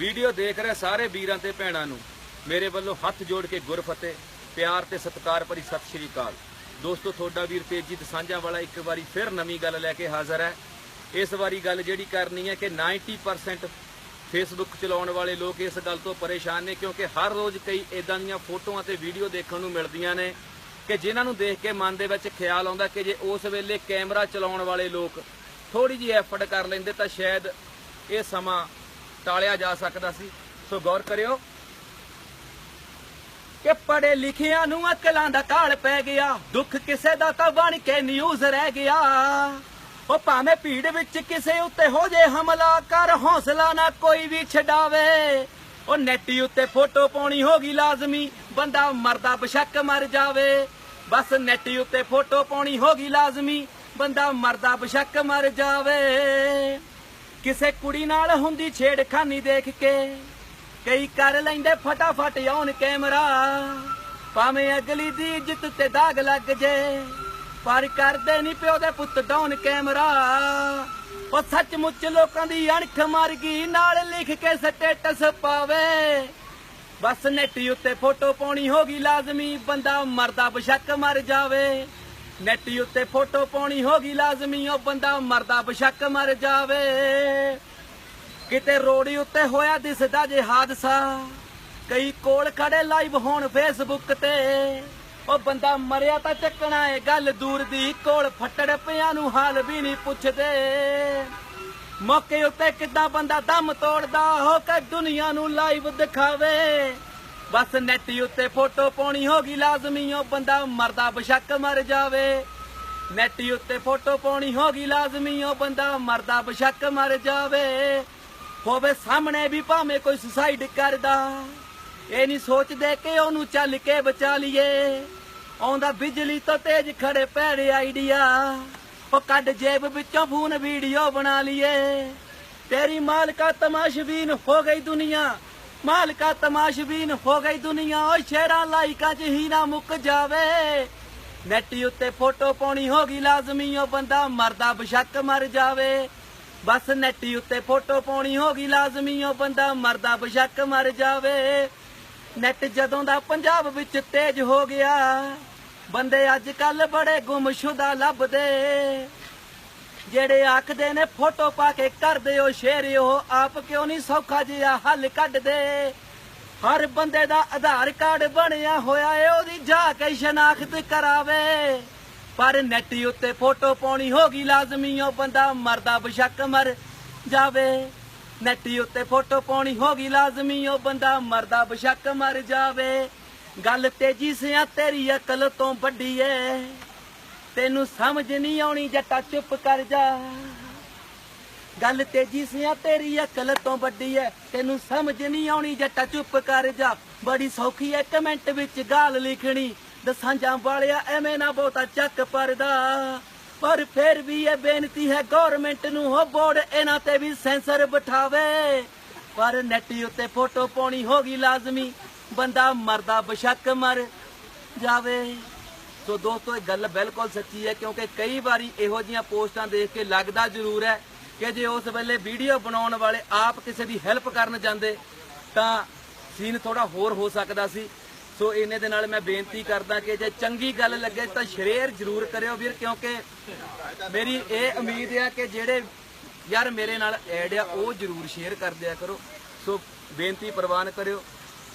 Video ਦੇਖ ਰਹੇ ਸਾਰੇ ਵੀਰਾਂ ਤੇ ਭੈਣਾਂ ਨੂੰ। ਮੇਰੇ ਵੱਲੋਂ ਹੱਥ ਜੋੜ ਕੇ ਗੁਰਫਤਿਹ, ਪਿਆਰ ਤੇ ਸਤਿਕਾਰ ਭਰੀ ਸਤਿ ਸ਼੍ਰੀ ਅਕਾਲ। ਦੋਸਤੋ, ਤੁਹਾਡਾ ਵੀਰ ਤੇਜੀਤ ਸਾਂਝਾ ਵਾਲਾ ਇੱਕ ਵਾਰੀ ਫਿਰ ਨਵੀਂ ਗੱਲ ਲੈ ਕੇ ਹਾਜ਼ਰ ਹੈ। ਇਸ ਵਾਰੀ ਗੱਲ ਜਿਹੜੀ ਕਰਨੀ ਹੈ ਕਿ 90% ਫੇਸਬੁੱਕ ਚਲਾਉਣ ਵਾਲੇ ਲੋਕ ਇਸ ਗੱਲ ਤੋਂ ਪਰੇਸ਼ਾਨ ਨੇ ਕਿਉਂਕਿ ਹਰ ਰੋਜ਼ ਕਈ ਇਦਾਂ ਦੀਆਂ ਫੋਟੋਆਂ ਤੇ ਵੀਡੀਓ ਦੇਖਣ ਨੂੰ ਮਿਲਦੀਆਂ ਨੇ ਕਿ ਜਿਨ੍ਹਾਂ ਨੂੰ ਦੇਖ ਕੇ ਮਨ ਦੇ ਵਿੱਚ ਖਿਆਲ ਆਉਂਦਾ ਕਿ ਜੇ ਉਸ ਵੇਲੇ ਕੈਮਰਾ ਚਲਾਉਣ ਵਾਲੇ ਲੋਕ ਥੋੜੀ ਜਿਹੀ ਐਫਰਟ ਕਰ ਲੈਂਦੇ ਤਾਂ ਸ਼ਾਇਦ ਇਹ ਸਮਾਂ ਟਾਲਿਆ ਜਾ ਸਕਦਾ ਸੀ। ਸੋ ਗੌਰ ਕਰਿਓ ਕਿ ਪੜੇ ਲਿਖਿਆਂ ਨੂੰ ਅਕਲਾਂ ਦਾ ਕਾਲ ਪੈ ਗਿਆ। ਦੁੱਖ ਕਿਸੇ ਦਾ ਤਾਂ ਬਣ ਕੇ ਨਿਊਜ਼ ਰਹਿ ਗਿਆ। ਉਹ ਭਾਵੇਂ ਭੀੜ ਵਿੱਚ ਕਿਸੇ ਉੱਤੇ ਹੋ ਜੇ ਹਮਲਾ, ਕਰ ਹੌਸਲਾ ਨਾ ਕੋਈ ਵੀ ਛਡਾਵੇ। ਉਹ ਨੈਟੀ ਉੱਤੇ ਫੋਟੋ ਪਾਉਣੀ ਹੋਗੀ ਲਾਜ਼ਮੀ, ਬੰਦਾ ਮਰਦਾ ਬਸ਼ੱਕ ਮਰ ਜਾਵੇ। ਬਸ ਨੈਟੀ ਉੱਤੇ ਫੋਟੋ ਪਾਉਣੀ ਹੋਗੀ ਲਾਜ਼ਮੀ, ਬੰਦਾ ਮਰਦਾ ਬਸ਼ੱਕ ਮਰ ਜਾਵੇ। ਕਿਸੇ ਕੁੜੀ ਨਾਲ ਹੁੰਦੀ ਛੇੜਖਾਨੀ ਦੇਖ ਕੇ। ਕਈ ਕਰ ਲੈਂਦੇ ਫਟਾਫਟ ਆਉਣ ਕੈਮਰਾ। ਭਾਵੇਂ ਅਗਲੀ ਦੀ ਇੱਜ਼ਤ ਤੇ ਦਾਗ ਲੱਗ ਜੇ, ਪਰ ਕਰਦੇ ਨਹੀਂ ਪਿਓ ਦੇ ਪੁੱਤ ਡਾਉਨ ਕੈਮਰਾ। ਉਹ ਸੱਚਮੁੱਚ ਲੋਕਾਂ ਦੀ ਅਣਖ ਮਰ ਗਈ ਨਾਲ ਲਿਖ ਕੇ ਸਟੇਟਸ ਪਾਵੇ। ਬਸ ਨੈਟੀ ਉੱਤੇ ਫੋਟੋ ਪਾਉਣੀ ਹੋਗੀ ਲਾਜ਼ਮੀ, ਬੰਦਾ ਮਰਦਾ ਬਸ਼ੱਕ ਮਰ ਜਾਵੇ। ਨੈਟੀ ਉੱਤੇ ਫੋਟੋ ਪਾਉਣੀ ਹੋਗੀ ਲਾਜ਼ਮੀ, ਉਹ ਬੰਦਾ ਮਰਦਾ ਬਸ਼ੱਕ ਮਰ ਜਾਵੇ। ਕਿਤੇ ਰੋੜੀ ਉੱਤੇ ਹੋਇਆ ਦਿਸਦਾ ਜੇ ਹਾਦਸਾ, ਕਈ ਕੋਲ ਖੜੇ ਲਾਈਵ ਹੋਣ ਫੇਸਬੁੱਕ ਤੇ। ਉਹ ਬੰਦਾ ਮਰਿਆ ਤਾਂ ਚੱਕਣਾ ਏ, ਗੱਲ ਦੂਰ ਦੀ, ਕੋਲ ਫੱਟੜ ਪਿਆਂ ਨੂੰ ਹਾਲ ਵੀ ਨਹੀਂ ਪੁੱਛਦੇ। ਮੌਕੇ ਉੱਤੇ ਕਿੱਦਾਂ ਬੰਦਾ ਦਮ ਤੋੜਦਾ ਹੋ ਕੇ ਦੁਨੀਆ ਨੂੰ ਲਾਈਵ ਦਿਖਾਵੇ। ਬਸ ਨੈਟੀ ਉੱਤੇ ਫੋਟੋ ਪਾਉਣੀ ਹੋਗੀ ਲਾਜ਼ਮੀ, ਉਹ ਬੰਦਾ ਮਰਦਾ ਬਸ਼ੱਕ ਮਰ ਜਾਵੇ। ਨੈਟੀ ਉੱਤੇ ਫੋਟੋ ਪਾਉਣੀ ਹੋਗੀ ਲਾਜ਼ਮੀ, ਉਹ ਬੰਦਾ ਮਰਦਾ ਬਸ਼ੱਕ ਮਰ ਜਾਵੇ। ਹੋਵੇ ਸਾਹਮਣੇ ਵੀ ਭਾਵੇਂ ਕੋਈ ਸੁਸਾਈਡ ਕਰਦਾ। ਇਹ ਨਹੀਂ ਸੋਚਦੇ ਕਿ ਉਹਨੂੰ ਚੱਲ ਕੇ ਬਚਾ ਲਈਏ। ਆਉਂਦਾ ਬਿਜਲੀ ਤੋਂ ਤੇਜ਼ ਖੜੇ ਪੈੜੇ ਆਈਡੀਆ ਉਹ ਕੱਢ ਜੇਬ ਵਿੱਚੋਂ ਫੋਨ ਵੀਡੀਓ ਬਣਾ ਲਈਏ। ਤੇਰੀ ਮਾਲਕਾ ਤਮਾਸ਼ਬੀਨ ਹੋ ਗਈ ਦੁਨੀਆ। ਮਾਲਕਾ ਤਮਾਸ਼ਬੀਨ ਹੋ ਗਈ ਦੁਨੀਆ ਓ ਸ਼ੇਰਾਂ ਲਾਈਕਾਂ ਚ ਹੀ ਨਾ ਮੁੱਕ ਜਾਵੇ। ਨੈਟੀ ਉੱਤੇ ਫੋਟੋ ਪਾਉਣੀ ਹੋਗੀ ਲਾਜ਼ਮੀ, ਉਹ ਬੰਦਾ ਮਰਦਾ ਬਸ਼ੱਕ ਮਰ ਜਾਵੇ। ਬਸ ਨੈਟੀ ਉੱਤੇ ਫੋਟੋ ਪਾਉਣੀ ਹੋਗੀ ਲਾਜ਼ਮੀ, ਉਹ ਬੰਦਾ ਮਰਦਾ ਬਸ਼ੱਕ ਮਰ ਜਾਵੇ। ਨੈਟ ਜਦੋਂ ਦਾ ਪੰਜਾਬ ਵਿੱਚ ਤੇਜ਼ ਹੋ ਗਿਆ, ਬੰਦੇ ਅੱਜ ਕੱਲ ਬੜੇ ਗੁੰਮਸ਼ੁਦਾ ਲੱਭਦੇ। ਜਿਹੜੇ ਆਖਦੇ ਨੇ ਫੋਟੋ ਪਾ ਕੇ ਕਰਦੇ ਹੋ ਸ਼ੇਰ ਉਹ ਆਪ ਕਿਉਂ ਨਹੀਂ ਸੌਖਾ ਜਿਹਾ ਹੱਲ ਕੱਢਦੇ? ਹਰ ਬੰਦੇ ਦਾ ਆਧਾਰ ਕਾਰਡ ਬਣਿਆ ਹੋਇਆ ਏ, ਉਹਦੀ ਜਾ ਕੇ ਸ਼ਨਾਖਤ ਕਰਾਵੇ। ਪਰ ਨੈਟੀ ਉੱਤੇ ਫੋਟੋ ਪਾਉਣੀ ਹੋਗੀ ਲਾਜ਼ਮੀ, ਉਹ ਬੰਦਾ ਮਰਦਾ ਬਸ਼ੱਕ ਮਰ ਜਾਵੇ। ਨੈਟੀ ਉੱਤੇ ਫੋਟੋ ਪਾਉਣੀ ਹੋਗੀ ਲਾਜ਼ਮੀ, ਉਹ ਬੰਦਾ ਮਰਦਾ ਬਸ਼ੱਕ ਮਰ ਜਾਵੇ। ਗੱਲ ਤੇਜੀ ਸਿਆ, ਤੇਰੀ ਅਕਲ ਤੋਂ ਵੱਡੀ ਏ। ਤੈਨੂੰ ਸਮਝ ਨਹੀਂ ਆਉਣੀ ਜੱਟਾ ਚੁੱਪ ਕਰ ਜਾ। ਗੱਲ ਤੇਜੀ ਸਿਆ, ਤੇਰੀ ਅਕਲ ਤੋਂ ਵੱਡੀ ਐ। ਤੈਨੂੰ ਸਮਝ ਨਹੀਂ ਆਉਣੀ ਜੱਟਾ ਚੁੱਪ ਕਰ ਜਾ। ਬੜੀ ਸੌਖੀ ਐ ਕਮੈਂਟ ਵਿੱਚ ਗਾਲ ਲਿਖਣੀ। ਦਸਾਂਜਾਂ ਵਾਲਿਆ ਐਵੇਂ ਨਾ ਬਹੁਤਾ ਚੱਕ ਪਰਦਾ। ਪਰ ਫਿਰ ਵੀ ਇਹ ਬੇਨਤੀ ਹੈ ਗਵਰਨਮੈਂਟ ਨੂੰ ਹੋ ਬੋਰਡ ਇਹਨਾਂ ਤੇ ਵੀ ਸੈਂਸਰ ਬਿਠਾਵੇ। ਪਰ ਨੈਟੀ ਉੱਤੇ ਫੋਟੋ ਪਾਉਣੀ ਹੋਗੀ ਲਾਜ਼ਮੀ। ਬੰਦਾ ਮਰਦਾ ਬਸ਼ੱਕ ਮਰ ਜਾਵੇ। ਸੋ ਦੋਸਤੋ, ਇਹ ਗੱਲ ਬਿਲਕੁਲ ਸੱਚੀ ਹੈ, ਕਿਉਂਕਿ ਕਈ ਵਾਰੀ ਇਹੋ ਜੀਆਂ ਪੋਸਟਾਂ ਦੇਖ ਕੇ ਲੱਗਦਾ ਜ਼ਰੂਰ ਹੈ ਕਿ ਜੇ ਉਸ ਵੇਲੇ ਵੀਡੀਓ ਬਣਾਉਣ ਵਾਲੇ ਆਪ ਕਿਸੇ ਦੀ ਹੈਲਪ ਕਰਨ ਜਾਂਦੇ, ਤਾਂ ਸੀਨ ਥੋੜਾ ਹੋਰ ਹੋ ਸਕਦਾ ਸੀ। ਸੋ ਇਹਨੇ ਦੇ ਨਾਲ ਮੈਂ ਬੇਨਤੀ ਕਰਦਾ ਕਿ ਜੇ ਚੰਗੀ ਗੱਲ ਲੱਗੇ ਤਾਂ ਸ਼ੇਅਰ ਜ਼ਰੂਰ ਕਰਿਓ ਵੀਰ, ਕਿਉਂਕਿ ਮੇਰੀ ਇਹ ਉਮੀਦ ਹੈ ਕਿ ਜਿਹੜੇ ਯਾਰ ਮੇਰੇ ਨਾਲ ਐਡ ਆ, ਉਹ ਜ਼ਰੂਰ ਸ਼ੇਅਰ ਕਰ ਦਿਆ ਕਰੋ। ਸੋ ਬੇਨਤੀ ਪ੍ਰਵਾਨ ਕਰਿਓ।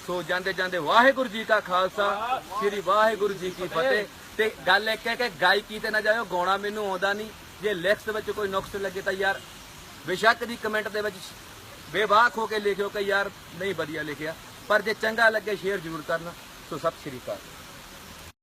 ਸੋ ਜਾਂਦੇ ਜਾਂਦੇ ਵਾਹਿਗੁਰੂ ਜੀ ਕਾ ਖਾਲਸਾ, ਸ੍ਰੀ ਵਾਹਿਗੁਰੂ ਜੀ ਕੀ ਫਤਿਹ। ਤੇ ਗੱਲ ਇੱਕ ਹੈ ਕਿ ਗਾਇਕੀ ਤੇ ਨਾ ਜਾਇਓ, ਗਾਉਣਾ ਮੈਨੂੰ ਆਉਂਦਾ ਨਹੀਂ। ਜੇ ਲਿਖਤ ਵਿੱਚ ਕੋਈ ਨੁਕਸ ਲੱਗੇ ਤਾਂ ਯਾਰ ਬੇਸ਼ੱਕ ਦੀ ਕਮੈਂਟ ਦੇ ਵਿੱਚ ਬੇਵਾਕ ਹੋ ਕੇ ਲਿਖਿਓ ਕਿ ਯਾਰ ਨਹੀਂ ਵਧੀਆ ਲਿਖਿਆ। ਪਰ ਜੇ ਚੰਗਾ ਲੱਗੇ, ਸ਼ੇਅਰ ਜ਼ਰੂਰ ਕਰਨਾ। ਸੋ ਸਤਿ ਸ਼੍ਰੀ ਅਕਾਲ।